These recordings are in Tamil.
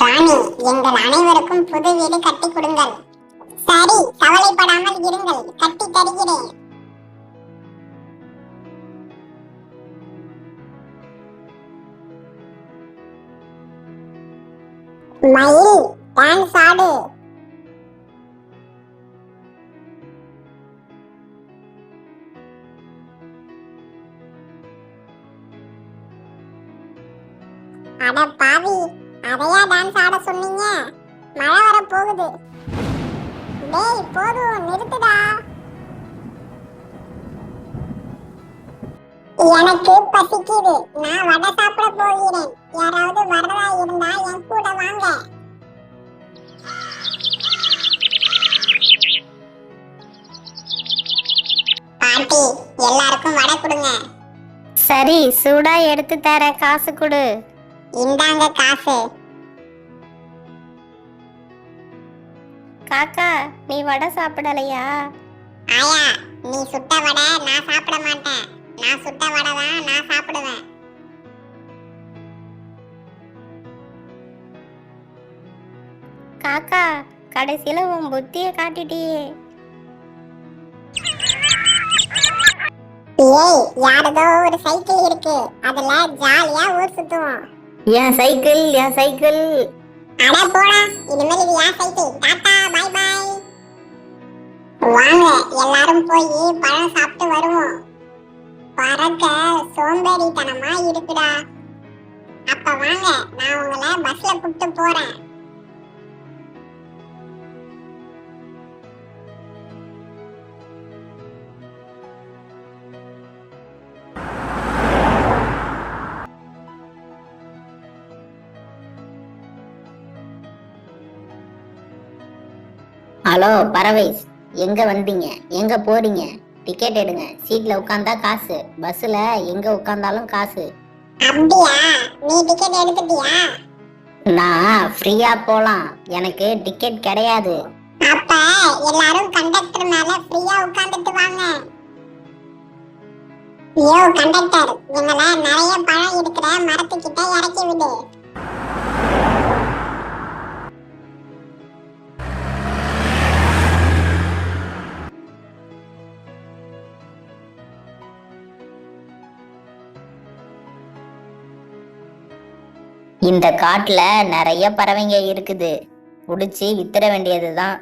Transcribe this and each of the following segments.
ராணி எங்கள் அனைவருக்கும் புது வீடு கட்டி கொடுங்கள். சரி கவலைப்படாமல் இருங்கள் கட்டி தருகிறேன். மயில் டான்ஸ் ஆடு. அட பாவி. அதையா டான்ஸ் ஆட சொன்னீங்க? மழை வர போகுது. டேய் போதும் நிறுத்துடா. எனக்கு பசிக்குது. நான் வடை சாப்பிட போகிறேன். யாராவது வரதா இருந்தா என் கூட வாங்க. பாட்டி எல்லாருக்கும் வடை கொடுங்க. சரி சூடா எடுத்து தர காசு கொடு. இந்தாங்க காசு. காக்கா நீ வடை சாப்பிடலையா? ஆயா நீ சுட்ட வடை நான் சாப்பிட மாட்டேன். நான் சுட்ட வடை தான் நான் சாப்பிடுவேன். காக்கா கடைசியில உன் புத்திய காட்டிட்டியே. ஏய் யாரதோ ஒரு சைக்கிள் இருக்கு. அதுல ஜாலியா ஊர் சுத்துவோம். என் சைக்கிள் என் சைக்கிள். அட போடா இனிமேல் இது என் சைட்டு டாடா பாய் பாய் வாங்க எல்லாரும் போய் பழம் சாப்பிட்டு வருவோம். பறக்க சோம்பேறித்தனமா இருக்குடா. அப்ப வாங்க நான் உங்களை பஸ்ல கூப்பிட்டு போறேன். ஹலோ பறவைஸ் எங்க வந்தீங்க? எங்க போறீங்க? டிக்கெட் எடுங்க. சீட்ல உட்காந்தா காசு. பஸ்ல எங்க உட்காந்தாலும் காசு. நான் ஃப்ரீயா போலாம். எனக்கு டிக்கெட் கிடையாது. அப்ப எல்லாரும் கண்டக்டர் மேல ஃப்ரீயா உட்கார்ந்துட்டு வாங்க. யோ கண்டக்டர் எங்களை நிறைய பழம் இருக்கிற மரத்துக்கிட்ட இறக்கி விடு. இந்த காட்டுல நிறைய பறவைங்க இருக்குது. புடிச்சு வித்துற வேண்டியதுதான்.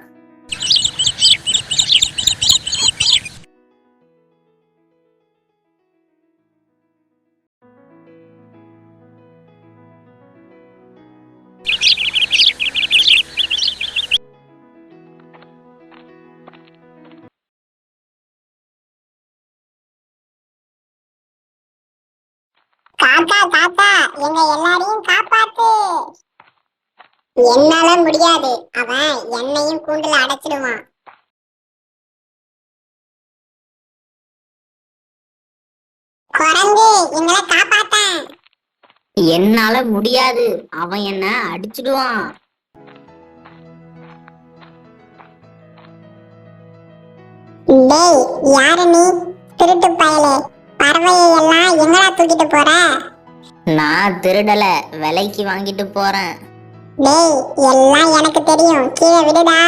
காக்கா காக்கா எங்க எல்லாரையும் காப்பாத்து. என்னால முடியாது. அவன் என்னையும் கூண்டுல அடைச்சிடுவான். குரங்கு எங்களை காப்பாத்த. என்னால முடியாது. அவன் என்ன அடிச்சிடுவான். டேய் யாரு நீ? திருட்டு பயலே. பறவையை எல்லாம் எங்கடா தூக்கிட்டு போற? நான் திருடல விலைக்கு வாங்கிட்டு போறேன். டேய் எல்லாம் எனக்கு தெரியும். கீழே விடுடா.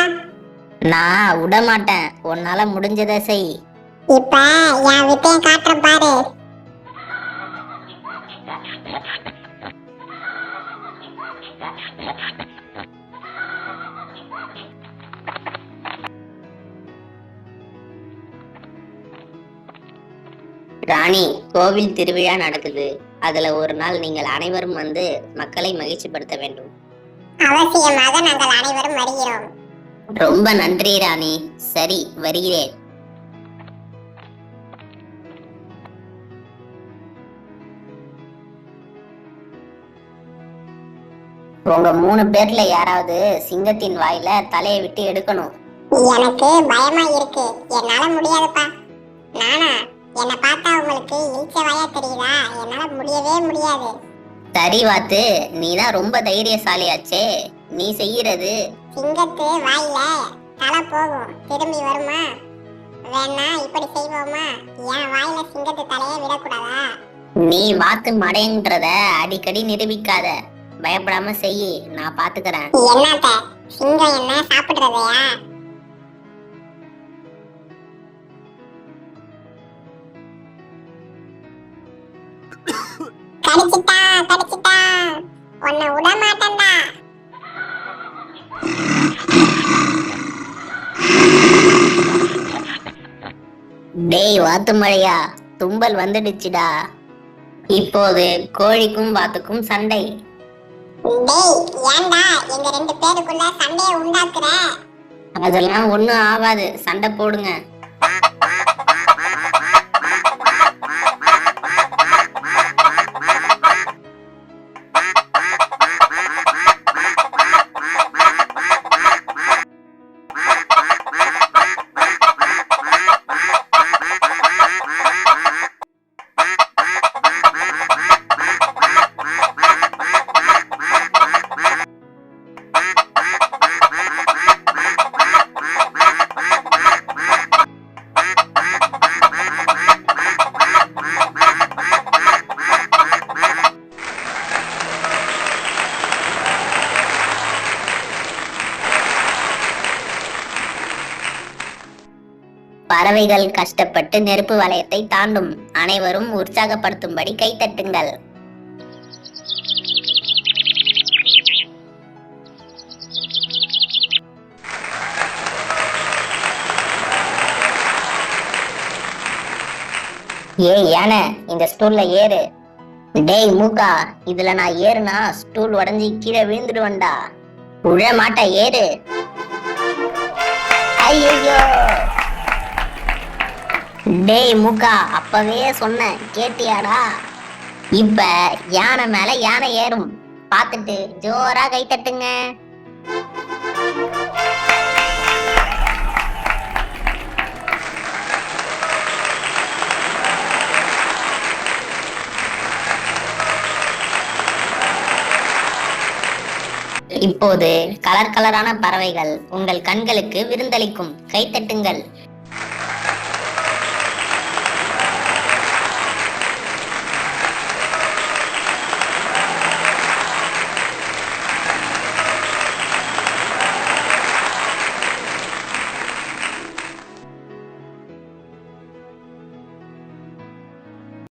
நான் விட மாட்டேன் உன்னால முடிஞ்சதை செய். இப்ப என் வித்தைய காட்டுறேன் பாரு. ராணி கோவில் திருவிழா நடக்குது. அதுல ஒரு நாள் நீங்கள் அனைவரும் வந்து மக்களை மகிழ்ச்சிப்படுத்த வேண்டும். அவசியமாக நாங்கள் அனைவரும் வருகிறோம். ரொம்ப நன்றி ராணி. சரி வருகிறேன். உங்க மூணு பேர்ல யாராவது சிங்கத்தின் வாயில தலையை விட்டு எடுக்கணும். எனக்கு பயமா இருக்கு. என்னால முடியாதுப்பா. நானா என்னை பார்த்தா உங்களுக்கு இழிச்ச வாயா தெரியுதா? என்னால முடியவே முடியாது. சரி வாத்து. நீதான் ரொம்ப தைரியசாலியாச்சே. நீ செய்யறது. சிங்கத்து வாயில தலை போகும். திரும்பி வருமா? வேணா இப்படி செய்வோமா? என் வாயில சிங்கத்து தலையை விடக்கூடாதா? நீ வாத்து மடையன்றத அடிக்கடி நிரூபிக்காத. பயப்படாம செய் நான் பாத்துக்கறேன். என்னத்த? சிங்கம் என்ன சாப்பிடுறதையா? கடிச்சிட்டா கடிச்சிட்டா உன்னை விட மாட்டேன்டா. டேய் வாத்து மழையா. தும்பல் வந்துடுச்சுடா. இப்போது கோழிக்கும் வாத்துக்கும் சண்டை. டேய் ஏன்டா எங்க ரெண்டு பேருக்குள்ள சண்டையை உண்டாக்குற? அதெல்லாம் ஒண்ணும் ஆகாது. சண்டை போடுங்க. பறவைகள் கஷ்டப்பட்டு நெருப்பு வளையத்தை தாண்டும். அனைவரும் உற்சாகப்படுத்தும்படி கைத்தட்டுங்கள் ஏய் யானை இந்த ஸ்டூல்ல ஏறு. டேய் மூக்கா இதுல நான் ஏறுனா ஸ்டூல் உடஞ்சி கீழே விழுந்துடுவேன்டா. உழ மாட்டா ஏறு. ஐயோ டேய் மூக்கா அப்பவே சொன்னேன் கேட்டியாடா? இப்ப யானை மேல யானை ஏறும். பார்த்துட்டு ஜோரா கை தட்டுங்க. இப்போது கலர் கலரான பறவைகள் உங்கள் கண்களுக்கு விருந்தளிக்கும். கைத்தட்டுங்கள்